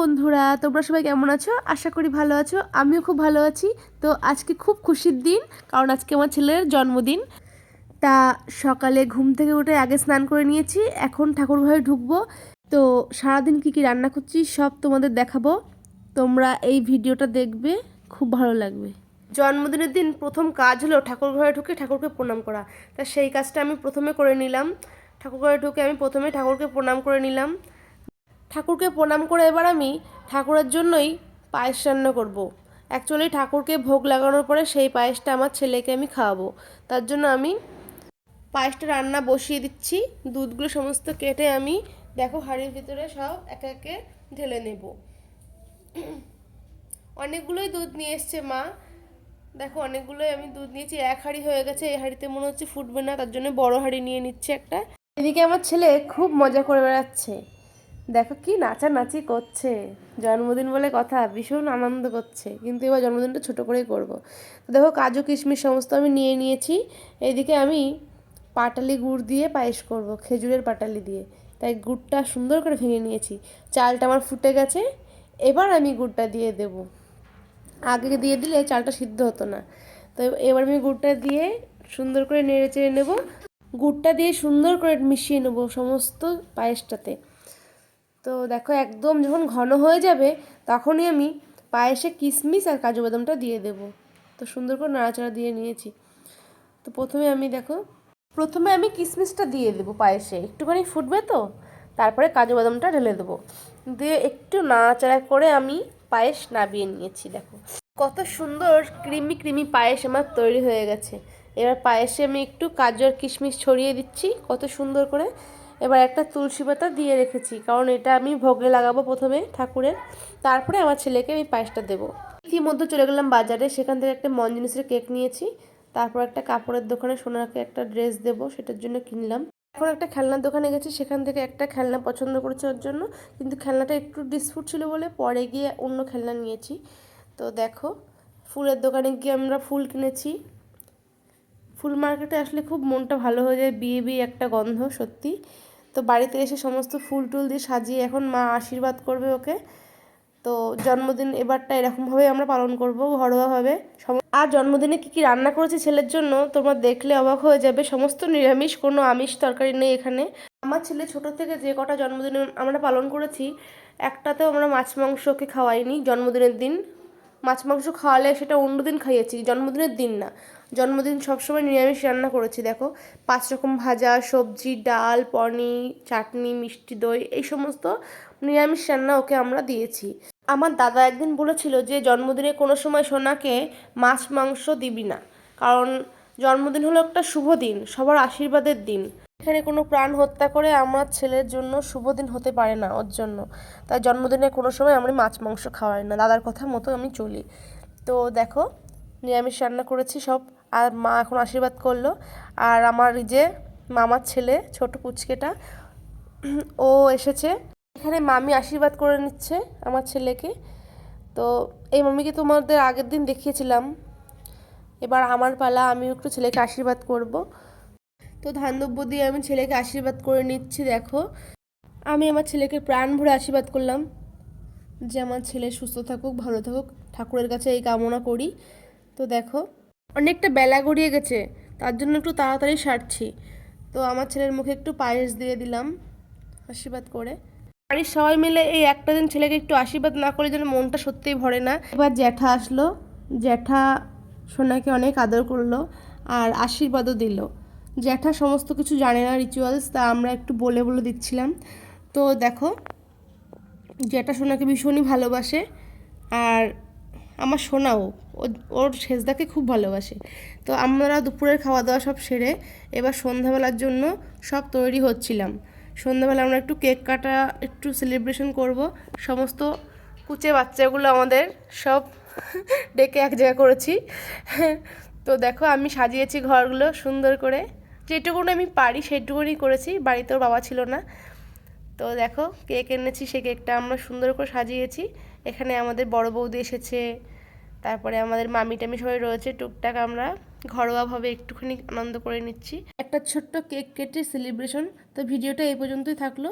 বন্ধুরা, তোমরা সবাই কেমন আছো? আশা করি ভালো আছো। আমিও খুব ভালো আছি। তো আজকে খুব খুশির দিন, কারণ আজকে আমার ছেলের জন্মদিন। তা সকালে ঘুম থেকে উঠে আগে স্নান করে নিয়েছি, এখন ঠাকুর ঘরে ঢুকবো। তো সারাদিন কী কী রান্না করছি, সব তোমাদের দেখাবো। তোমরা এই ভিডিওটা দেখবে, খুব ভালো লাগবে। জন্মদিনের দিন প্রথম কাজ হলো ঠাকুর ঘরে ঢুকে ঠাকুরকে প্রণাম করা। তা সেই কাজটা আমি প্রথমে করে নিলাম। ঠাকুর ঘরে ঢুকে আমি প্রথমে ঠাকুরকে প্রণাম করে নিলাম। ঠাকুরকে প্রণাম করে এবার আমি ঠাকুরের জন্যই পায়েস রান্না করব। অ্যাকচুয়ালি ঠাকুরকে ভোগ লাগানোর পরে সেই পায়েসটা আমার ছেলেকে আমি খাওয়াবো। তার জন্য আমি পায়েসটা রান্না বসিয়ে দিচ্ছি। দুধগুলো সমস্ত কেটে আমি দেখো হাঁড়ির ভিতরে সব একে একে ঢেলে নেব। অনেকগুলোই দুধ নিয়ে এসছে মা। দেখো অনেকগুলোই আমি দুধ নিয়েছি। এক হাঁড়ি হয়ে গেছে। এই হাঁড়িতে মনে হচ্ছে ফুটবে না। তার জন্য বড় হাঁড়ি নিয়ে নিচ্ছে একটা। এদিকে আমার ছেলে খুব মজা করে বেড়াচ্ছে। দেখো কি নাচানাচি করছে। জন্মদিন বলে কথা, ভীষণ আনন্দ করছে। কিন্তু এবার জন্মদিনটা ছোট করেই করব। দেখো, কাজু, কিশমিশ সমস্ত আমি নিয়ে নিয়েছি। এদিকে আমি পাটালি গুড় দিয়ে পায়েস করব, খেজুরের পাটালি দিয়ে। তাই গুড়টা সুন্দর করে ভেঙে নিয়েছি। চালটা আমার ফুটে গেছে, এবার আমি গুড়টা দিয়ে দেব। আগে দিয়ে দিলে চালটা সিদ্ধ হতো না। তো এবার আমি গুড়টা দিয়ে সুন্দর করে নেড়ে চেড়ে নেব। গুড়টা দিয়ে সুন্দর করে মিশিয়ে নেব সমস্ত পায়েসটাতে। তো দেখো একদম যখন ঘন হয়ে যাবে, তখনই আমি পায়েসে কিশমিশ আর কাজু বাদামটা দিয়ে দেবো। তো সুন্দর করে নাড়াচাড়া দিয়ে নিয়েছি। তো প্রথমে আমি দেখো, প্রথমে আমি কিশমিশটা দিয়ে দেবো পায়েসে। একটুখানি ফুটবে তো, তারপরে কাজু বাদামটা ঢেলে দেবো। দিয়ে একটু নাড়াচাড়া করে আমি পায়েস নাবিয়ে নিয়েছি, দেখো। কত সুন্দর ক্রিমি ক্রিমি পায়েস আমার তৈরি হয়ে গেছে। এবার পায়েসে আমি একটু কাজু আর কিশমিশ ছড়িয়ে দিচ্ছি, কত সুন্দর করে। এবার একটা তুলসী পাতা দিয়ে রেখেছি, কারণ এটা আমি ভোগে লাগাবো প্রথমে ঠাকুরের। তারপরে আমার ছেলেকে আমি পায়েসটা দেবো। ইতিমধ্যে চলে গেলাম বাজারে, সেখান থেকে একটা মন জিনিসের কেক নিয়েছি। তারপর একটা কাপড়ের দোকানে সোনাকে একটা ড্রেস দেবো, সেটার জন্য কিনলাম। এখন একটা খেলনার দোকানে গেছি, সেখান থেকে একটা খেলনা পছন্দ করেছে ওর জন্য, কিন্তু খেলনাটা একটু ডিসপুট ছিল বলে পরে গিয়ে অন্য খেলনা নিয়েছি। তো দেখো, ফুলের দোকানে গিয়ে আমরা ফুল কিনেছি। ফুল মার্কেটে আসলে খুব মনটা ভালো হয়ে যায়, বিয়ে বিয়ে একটা গন্ধ, সত্যি। তো বাড়িতে এসে সমস্ত ফুল টুল দিয়ে সাজিয়ে এখন মা আশীর্বাদ করবে ওকে। তো জন্মদিন এবারটা এরকমভাবেই আমরা পালন করব ঘরোয়াভাবে। আর জন্মদিনে কী কী রান্না করেছি ছেলের জন্য তোমরা দেখলে অবাক হয়ে যাবে। সমস্ত নিরামিষ, কোনো আমিষ তরকারি নেই এখানে। আমার ছেলে ছোট থেকে যে কটা জন্মদিন আমরা পালন করেছি, একটাতেও আমরা মাছ মাংস ওকে খাওয়াইনি জন্মদিনের দিন। মাছ মাংস খাওয়ালে সেটা অন্য দিন খাইয়েছি, জন্মদিনের দিন না। জন্মদিন সবসময় নিরামিষ রান্না করেছি, দেখো। পাঁচ রকম ভাজা, সবজি, ডাল, পনির, চাটনি, মিষ্টি দই, এই সমস্ত নিরামিষ রান্না ওকে আমরা দিয়েছি। আমার দাদা একদিন বলেছিল যে, জন্মদিনে কোনো সময় সোনাকে মাছ মাংস দিবি না। কারণ জন্মদিন হলো একটা শুভ দিন, সবার আশীর্বাদের দিন। এখানে কোনো প্রাণ হত্যা করে আমার ছেলের জন্য শুভ দিন হতে পারে না ওর জন্য। তাই জন্মদিনে কোনো সময় আমি মাছ, মাংস খাওয়াই না। দাদার কথা মতো আমি চলি। তো দেখো, নিরামিষ রান্না করেছি সব। আর মা এখন আশীর্বাদ করল। আর আমার যে মামার ছেলে, ছোট পুচকেটা, ও এসেছে। এখানে মামি আশীর্বাদ করে নিচ্ছে আমার ছেলেকে। তো এই মামিকে তোমাদের আগের দিন দেখিয়েছিলাম। এবার আমার পালা আমি একটু ছেলেকে আশীর্বাদ করব। তো ধানদব্য দিয়ে আমি ছেলেকে আশীর্বাদ করে নিচ্ছি, দেখো। আমি আমার ছেলেকে প্রাণ ভরে আশীর্বাদ করলাম যে আমার ছেলে সুস্থ থাকুক, ভালো থাকুক, ঠাকুরের কাছে এই কামনা করি। তো দেখো, অনেকটা বেলা গড়িয়ে গেছে, তার জন্য একটু তাড়াতাড়ি সারছি। তো আমার ছেলের মুখে একটু পায়েস দিয়ে দিলাম আশীর্বাদ করে। বাড়ির সবাই মিলে এই একটা দিন ছেলেকে একটু আশীর্বাদ না করলে যেন মনটা সত্যিই ভরে না। এবার জ্যাঠা আসলো। জ্যাঠা সোনাকে অনেক আদর করল আর আশীর্বাদও দিল। জ্যাঠা সমস্ত কিছু জানে না রিচুয়ালস তা আমরা একটু বলে বলে দিচ্ছিলাম। তো দেখো, জ্যাঠা সোনাকে ভীষণই ভালোবাসে, আর আমার সোনাও ওর সেজদাকে খুব ভালোবাসে। তো আমরা দুপুরের খাওয়া দাওয়া সব সেরে এবার সন্ধ্যাবেলার জন্য সব তৈরি হচ্ছিলাম। সন্ধ্যাবেলা আমরা একটু কেক কাটা, একটু সেলিব্রেশন করব। সমস্ত কুচে বাচ্চাগুলো আমাদের সব ডেকে এক জায়গা করেছি। তো দেখো, আমি সাজিয়েছি ঘরগুলো সুন্দর করে। যেটুকুনি আমি পারি সেটুকুনি করেছি বাড়িতেও বাবা ছিল না। তো দেখো, কেক এনেছি, সে কেকটা আমরা সুন্দর করে সাজিয়েছি। এখানে আমাদের বড় বৌদি এসেছে, তারপরে আমাদের মামি টামি সবাই রয়েছে, টুকটাক আমরা ঘরোয়াভাবে একটুখানি আনন্দ করে নিচ্ছি। একটা ছোট্ট কেক কেটে সেলিব্রেশন তো ভিডিওটা এই পর্যন্তই থাকল।